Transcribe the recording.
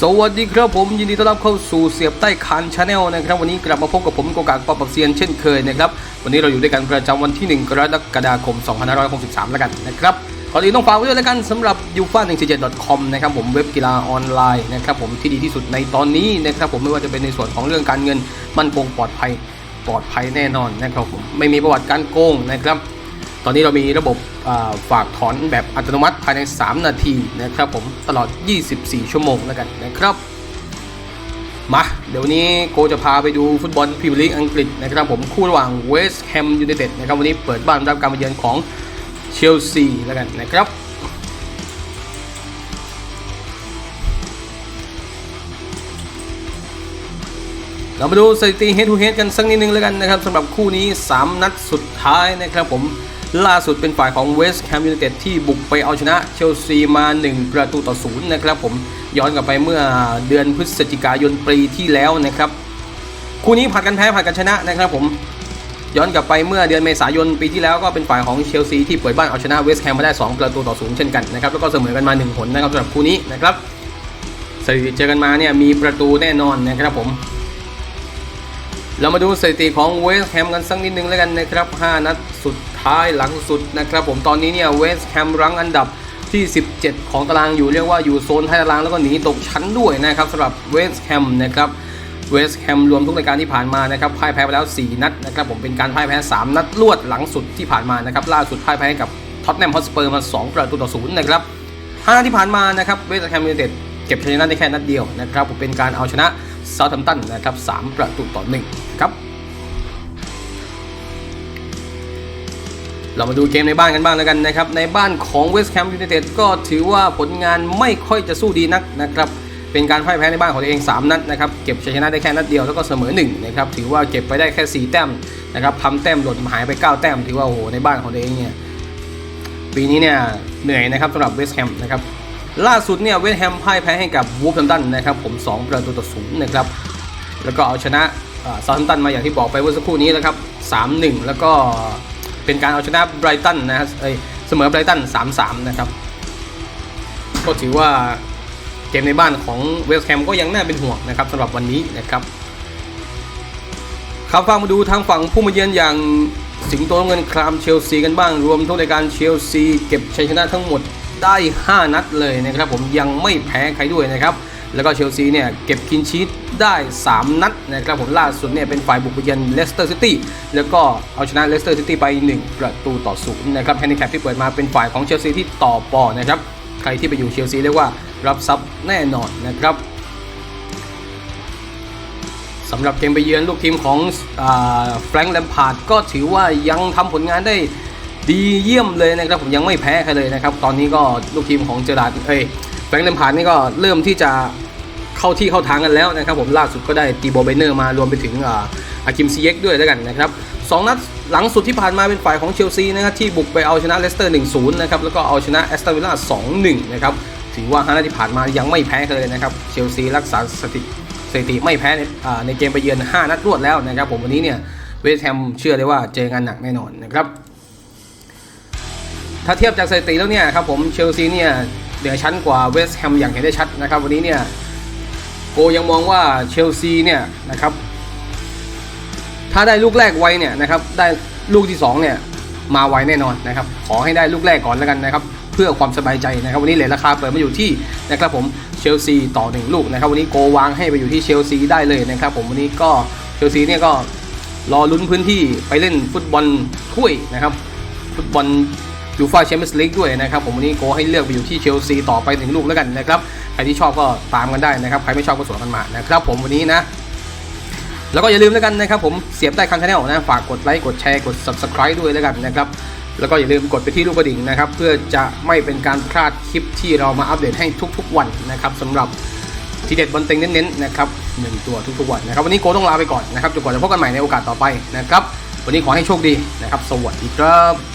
สวัสดีครับผมยินดีต้อนรับเข้าสู่เสียบใต้คานชาแนลนะครับวันนี้กลับมาพบกับผมโกกากปอปักเซียนเช่นเคยนะครับวันนี้เราอยู่ด้วยกันประจำวันที่ 1 กรกฎาคม 2563 แล้วกันนะครับก่อนอื่นต้องฝากไว้ด้วยแล้วกันสำหรับ u f a 1 4 7 com นะครับผมเว็บกีฬาออนไลน์นะครับผมที่ดีที่สุดในตอนนี้นะครับผมไม่ว่าจะเป็นในส่วนของเรื่องการเงินมั่นคงปลอดภัยปลอดภัยแน่นอนนะครับผมไม่มีประวัติการโกงนะครับ ตอนนี้เรามีระบบฝากถอนแบบอัตโนมัติภายใน 3 นาทีนะครับผมตลอด 24 ชั่วโมงแล้วกันนะครับ มา เดี๋ยววนนี้โกจะพาไปดูฟุตบอลพรีเมียร์ลีกอังกฤษนะครับผมคู่ระหว่างเวสต์แฮมยูไนเต็ดนะครับวันนี้เปิดบ้านรับการมาเยือนของเชลซีแล้วกันนะครับเรามาดูสถิติ head to head กันสักนิดนึงแล้วกันนะครับสำหรับคู่นี้ 3 นัดสุดท้ายนะครับผม ล่าสุดเป็นฝ่ายของเวสต์แฮมยูไนเต็ดที่บุกไปเอาชนะเชลซีมา 1 ประตูต่อศูนย์นะครับผมย้อนกลับไปเมื่อเดือนพฤศจิกายนปีที่แล้วนะครับคู่นี้ผัดกันแพ้ผัดกันชนะนะครับผมย้อนกลับไปเมื่อเดือนเมษายนปีที่แล้วก็เป็นฝ่ายของเชลซีที่เปิดบ้านเอาชนะเวสต์แฮมมาได้ 2 ประตูต่อศูนย์เช่นกันนะครับแล้วก็เสมอกันมา1ผลนะครับสำหรับคู่นี้นะครับสถิติเจอกันมาเนี่ยมีประตูแน่นอนนะครับผม เรามาดูสถิติของเวสต์แฮมกันสักนิดนึงแล้วกันนะครับ 5 นัดสุด ท้ายหลังสุดนะครับผมตอนนี้เนี่ยเวสต์แฮมรั้งอันดับที่ 17 ของตารางอยู่เรียกว่าอยู่โซนท้ายตารางแล้วก็หนีตกชั้นด้วยนะครับสำหรับเวสต์แฮมนะครับเวสต์แฮมรวมทุกรายการที่ผ่านมานะครับพ่ายแพ้ไปแล้ว 4 นัดนะครับผมเป็นการพ่ายแพ้ 3 นัดรวดหลังสุดที่ผ่านมานะครับล่าสุดพ่ายแพ้กับท็อตแนมฮอสเปอร์มา 2 ประตูต่อศูนย์นะครับ5นัดที่ผ่านมานะครับเวสต์แฮมยูไนเต็ดเก็บชัยชนะได้แค่นัดเดียวนะครับผมเป็นการเอาชนะเซาท์แฮมป์ตันนะครับ3ประตูต่อ1ครับ เรามาดูเกมในบ้านกันบ้างแล้วกันนะครับ ในบ้านของเวสต์แฮมป์ยูไนเต็ดก็ถือว่าผลงานไม่ค่อยจะสู้ดีนักนะครับ เป็นการพ่ายแพ้ในบ้านของตัวเอง 3 นัดนะครับ เก็บชัยชนะได้แค่นัดเดียวแล้วก็เสมอ1นะครับ ถือว่าเก็บไปได้แค่ 4 แต้มนะครับทำแต้มหล่นหายไป 9 แต้ม ถือว่าโอ้โหในบ้านของตัวเองเนี่ย ปีนี้เนี่ยเหนื่อยนะครับสำหรับเวสต์แฮมนะครับ ล่าสุดเนี่ยเวสต์แฮมพ่ายแพ้ให้กับวูฟแฮมตันนะครับผม 2 ประตูต่อศูนย์นะครับ แล้วก็เอาชนะซาท์แฮมตันมาอย่างที่บอกไปเมื่อสักครู่นี้นะครับ3-1 แล้วก็ เป็นการเอาชนะไบรตันนะฮะเอ้ยเสมอไบรตัน 3-3 นะครับ ก็ถือว่าเกมในบ้านของเวสต์แฮมก็ยังน่าเป็นห่วงนะครับสำหรับวันนี้นะครับครับฟังมาดูทางฝั่งผู้มาเยือนอย่างสิงโตเงินครามเชลซีกันบ้าง รวมทุกรายการเชลซีเก็บชัยชนะทั้งหมดได้ 5 นัดเลยนะครับ ผมยังไม่แพ้ใครด้วยนะครับ แล้วก็เชลซีเนี่ยเก็บคินชีตได้ 3 นัดนะครับผมล่าสุดเนี่ยเป็นฝ่ายบุกไปเยือนเลสเตอร์ซิตี้แล้วก็เอาชนะเลสเตอร์ซิตี้ไป 1 ประตูต่อศูนย์นะครับแฮนดิแคปที่เปิดมาเป็นฝ่ายของเชลซีที่ต่อปอนะครับใครที่ไปอยู่เชลซีเรียกว่ารับทรัพย์แน่นอนนะครับสำหรับเกมไปเยือนลูกทีมของแฟรงค์แลมพาร์ดก็ถือว่ายังทำผลงานได้ดีเยี่ยมเลยนะครับผมยังไม่แพ้ใครเลยนะครับ ตอนนี้ก็ลูกทีมของเจอร์ดเอ้ยแฟรงค์แลมพาร์ดนี่ก็เริ่มที่จะ เข้าที่เข้าทางกันแล้วนะครับผมล่าสุดก็ได้ตีโบเบเนอร์มารวมไปถึงอาคิมซีเย็กด้วยแล้วกันนะครับสองนัดหลังสุดที่ผ่านมาเป็นฝ่ายของเชลซีนะครับที่บุกไปเอาชนะเลสเตอร์ 1-0 นะครับแล้วก็เอาชนะแอสตันวิลล่า 2-1 นะครับถือว่า5นัดที่ผ่านมายังไม่แพ้เลยนะครับเชลซีรักษาสถิติสถติไม่แพ้ในในเกมไปเยือน 5 นัดรวดแล้วนะครับผมวันนี้เนี่ยเวสต์แฮมเชื่อเลยว่าเจองานหนักแน่นอนนะครับถ้าเทียบจากสถิติแล้วเนี่ยครับผมเชลซีเนี่ยเหนือชั้นกว่าเวสต์แฮมอย่างเห็นได้ชัดนะครับวันนี้เนี่ย โกยังมองว่าเชลซีเนี่ยนะครับ ถ้าได้ลูกแรกไวเนี่ยนะครับ ได้ลูกที่2เนี่ยมาไวแน่นอนนะครับ ขอให้ได้ลูกแรกก่อนแล้วกันนะครับ เพื่อความสบายใจนะครับ วันนี้เลทราคาเปิดมาอยู่ที่นะครับผมเชลซีต่อ 1 ลูกนะครับ วันนี้โกวางให้ไปอยู่ที่เชลซีได้เลยนะครับ ผมวันนี้ก็เชลซีเนี่ยก็รอลุ้นพื้นที่ไปเล่นฟุตบอลถ้วยนะครับ ฟุตบอล ยูฟ่าแชมเปี้ยนส์ลีกด้วยนะครับผมวันนี้โกให้เลือกไปอยู่ที่เชลซีต่อไปถึงลูกแล้วกันนะครับใครที่ชอบก็ตามกันได้นะครับใครไม่ชอบก็สวนกันมานะครับผมวันนี้นะแล้วก็อย่าลืมแล้วกันนะครับผมเสียบใต้คันชาแนลนะฝากกดไลค์กดแชร์กด subscribe ด้วยแล้วกันนะครับแล้วก็อย่าลืมกดไปที่ลูกกระดิ่งนะครับเพื่อจะไม่เป็นการพลาดคลิปที่เรามาอัปเดตให้ทุก ๆ วันนะครับสำหรับทีเด็ดบอลเต็งเน้นๆนะครับหนึ่งตัวทุกๆวันนะครับวันนี้โกต้องลาไปก่อนนะครับจนกว่าจะพบกันใหม่ในโอกาสต่อไปนะครับวันนี้ขอให้โชคดีนะครับ สวัสดีครับ